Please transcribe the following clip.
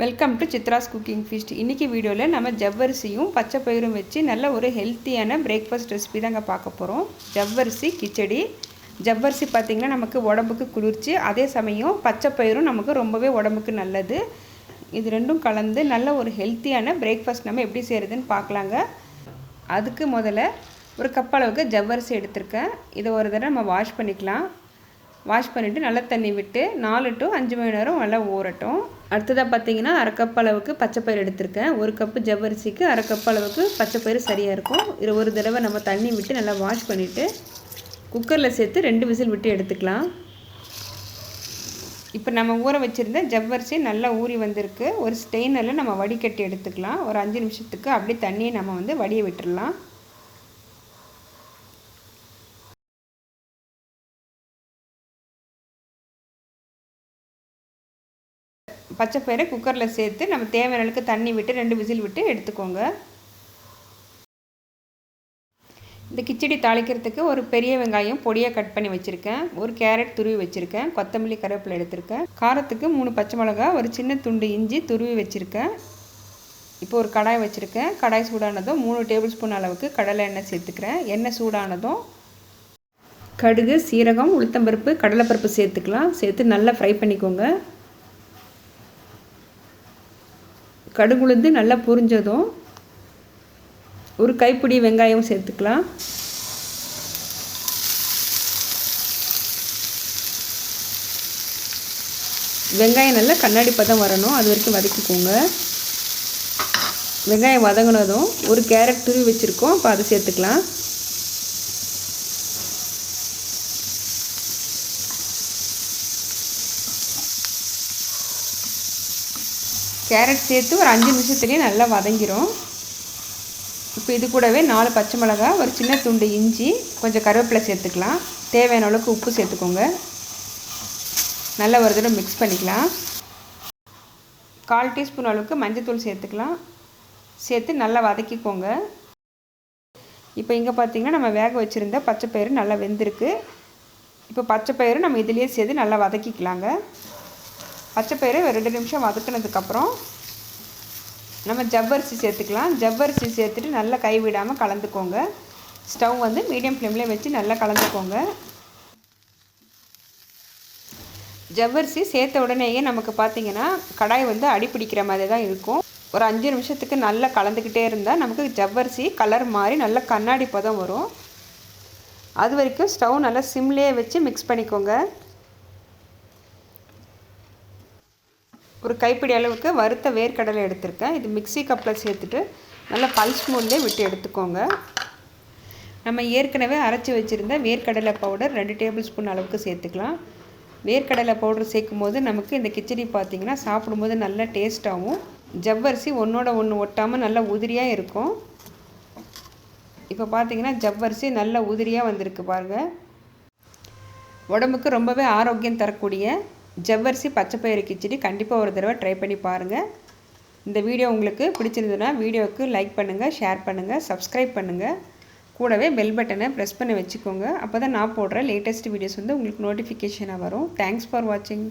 Welcome to Chitra's cooking feast இன்றைக்கி வீடியோவில் நம்ம ஜவ்வரிசியும் பச்சை பயிரும் வச்சு நல்ல ஒரு ஹெல்த்தியான பிரேக்ஃபாஸ்ட் ரெசிபி தாங்க பார்க்க போகிறோம் ஜவ்வரிசி கிச்சடி. ஜவ்வரிசி பார்த்திங்கன்னா நமக்கு உடம்புக்கு குளிர்ச்சி. அதே சமயம் பச்சை பயிரும் நமக்கு ரொம்பவே உடம்புக்கு நல்லது. இது ரெண்டும் கலந்து நல்ல ஒரு ஹெல்த்தியான பிரேக்ஃபாஸ்ட் நம்ம எப்படி செய்கிறதுன்னு பார்க்கலாங்க. அதுக்கு முதல்ல ஒரு கப் அளவுக்கு ஜவ்வரிசி எடுத்திருக்கேன். இதை ஒரு தடவை நம்ம வாஷ் பண்ணிக்கலாம். வாஷ் பண்ணிவிட்டு நல்லா தண்ணி விட்டு நாலு டு அஞ்சு மணி நேரம் நல்லா ஊறட்டும். அடுத்ததாக பார்த்தீங்கன்னா அரை கப் அளவுக்கு பச்சைப்பயிறு எடுத்திருக்கேன். ஒரு கப்பு ஜவ்வரிசிக்கு அரை கப் அளவுக்கு பச்சைப்பயிறு சரியாக இருக்கும். இது ஒரு தடவை நம்ம தண்ணி விட்டு நல்லா வாஷ் பண்ணிவிட்டு குக்கரில் சேர்த்து ரெண்டு விசில் விட்டு எடுத்துக்கலாம். இப்போ நம்ம ஊற வச்சுருந்த ஜவ்வரிசி நல்லா ஊறி வந்திருக்கு. ஒரு ஸ்டெயினரில் நம்ம வடிகட்டி எடுத்துக்கலாம். ஒரு அஞ்சு நிமிஷத்துக்கு அப்படியே தண்ணியை நம்ம வந்து வடிய விட்டுடலாம் பச்சை பயிரை குக்கரில் சேர்த்து நம்ம தேவையான அளவுக்கு தண்ணி விட்டு ரெண்டு விசில் விட்டு எடுத்துக்கோங்க. இந்த கிச்சடி தாளிக்கிறதுக்கு ஒரு பெரிய வெங்காயம் பொடியாக கட் பண்ணி வச்சுருக்கேன். ஒரு கேரட் துருவி வச்சுருக்கேன். கொத்தமல்லி கருவேப்பிலை எடுத்திருக்கேன். காரத்துக்கு மூணு பச்சை மிளகா ஒரு சின்ன துண்டு இஞ்சி துருவி வச்சுருக்கேன். இப்போ ஒரு கடாய் வச்சுருக்கேன். கடாய் சூடானதும் மூணு டேபிள் ஸ்பூன் அளவுக்கு கடலை எண்ணெய் சேர்த்துக்கிறேன். எண்ணெய் சூடானதும் கடுகு சீரகம் உளுத்தம்பருப்பு கடலைப்பருப்பு சேர்த்துக்கலாம். சேர்த்து நல்லா ஃப்ரை பண்ணிக்கோங்க. கடுகுளுந்து நல்லா புரிஞ்சதும் ஒரு கைப்பிடி வெங்காயம் சேர்த்துக்கலாம். வெங்காயம் நல்லா கண்ணாடி பதம் வரணும். அது வரைக்கும் வதக்கிக்கோங்க. வெங்காயம் வதங்கினதும் ஒரு கேரட் துருவி வச்சுருக்கோம். அப்போ அதை சேர்த்துக்கலாம். கேரட் சேர்த்து ஒரு அஞ்சு நிமிஷத்துலேயே நல்லா வதங்கிரும். இப்போ இது கூடவே நாலு பச்சை மிளகா ஒரு சின்ன துண்டு இஞ்சி கொஞ்சம் கருவேப்பிலை சேர்த்துக்கலாம். தேவையான அளவுக்கு உப்பு சேர்த்துக்கோங்க. நல்லா ஒரு தடவை மிக்ஸ் பண்ணிக்கலாம். கால் டீஸ்பூன் அளவுக்கு மஞ்சத்தூள் சேர்த்துக்கலாம். சேர்த்து நல்லா வதக்கிக்கோங்க. இப்போ இங்கே பார்த்திங்கன்னா நம்ம வேக வச்சுருந்த பச்சை பயிறு நல்லா வெந்திருக்கு. இப்போ பச்சை பயிறு நம்ம இதுலேயே சேர்த்து நல்லா வதக்கிக்கலாங்க. பச்சைப்பயிறு ஒரு ரெண்டு நிமிஷம் வதக்கினதுக்கப்புறம் நம்ம ஜவ்வரிசி சேர்த்துக்கலாம். ஜவ்வரிசி சேர்த்துட்டு நல்லா கைவிடாமல் கலந்துக்கோங்க. ஸ்டவ் வந்து மீடியம் ஃப்ளேமில் வச்சு நல்லா கலந்துக்கோங்க. ஜவ்வரிசி சேர்த்த உடனேயே நமக்கு பார்த்திங்கன்னா கடாய் வந்து அடிப்பிடிக்கிற மாதிரி தான் இருக்கும். ஒரு அஞ்சு நிமிஷத்துக்கு நல்லா கலந்துக்கிட்டே இருந்தால் நமக்கு ஜவ்வரிசி கலர் மாதிரி நல்லா கண்ணாடி பதம் வரும். அது வரைக்கும் ஸ்டவ் நல்லா சிம்லேயே வச்சு மிக்ஸ் பண்ணிக்கோங்க. ஒரு கைப்பிடி அளவுக்கு வறுத்த வேர்க்கடலை எடுத்திருக்கேன். இது மிக்சி கப்பில் சேர்த்துட்டு நல்லா பல்ஸ் மூட்லேயே விட்டு எடுத்துக்கோங்க. நம்ம ஏற்கனவே அரைச்சி வச்சுருந்த வேர்க்கடலை பவுடர் ரெண்டு டேபிள் ஸ்பூன் அளவுக்கு சேர்த்துக்கலாம். வேர்க்கடலை பவுடர் சேர்க்கும் போது நமக்கு இந்த கிச்சடி பார்த்திங்கன்னா சாப்பிடும்போது நல்லா டேஸ்ட்டாகவும் ஜவ்வரிசி ஒன்றோட ஒன்று ஒட்டாமல் நல்லா உதிரியாக இருக்கும். இப்போ பார்த்திங்கன்னா ஜவ்வரிசி நல்லா உதிரியாக வந்திருக்கு பாருங்கள் உடம்புக்கு ரொம்பவே ஆரோக்கியம் தரக்கூடிய ஜவ்வரிசி பச்சைப்பயிறு கிச்சடி கண்டிப்பாக ஒரு தடவை ட்ரை பண்ணி பாருங்கள் இந்த வீடியோ உங்களுக்கு பிடிச்சிருந்ததுன்னா வீடியோவுக்கு லைக் பண்ணுங்கள் ஷேர் பண்ணுங்கள் சப்ஸ்கிரைப் பண்ணுங்கள் கூடவே பெல் பட்டனை ப்ரெஸ் பண்ணி வச்சுக்கோங்க. அப்போ தான் நான் போடுற லேட்டஸ்ட் வீடியோஸ் வந்து உங்களுக்கு நோட்டிஃபிகேஷனாக வரும். தேங்க்ஸ் ஃபார் வாட்சிங்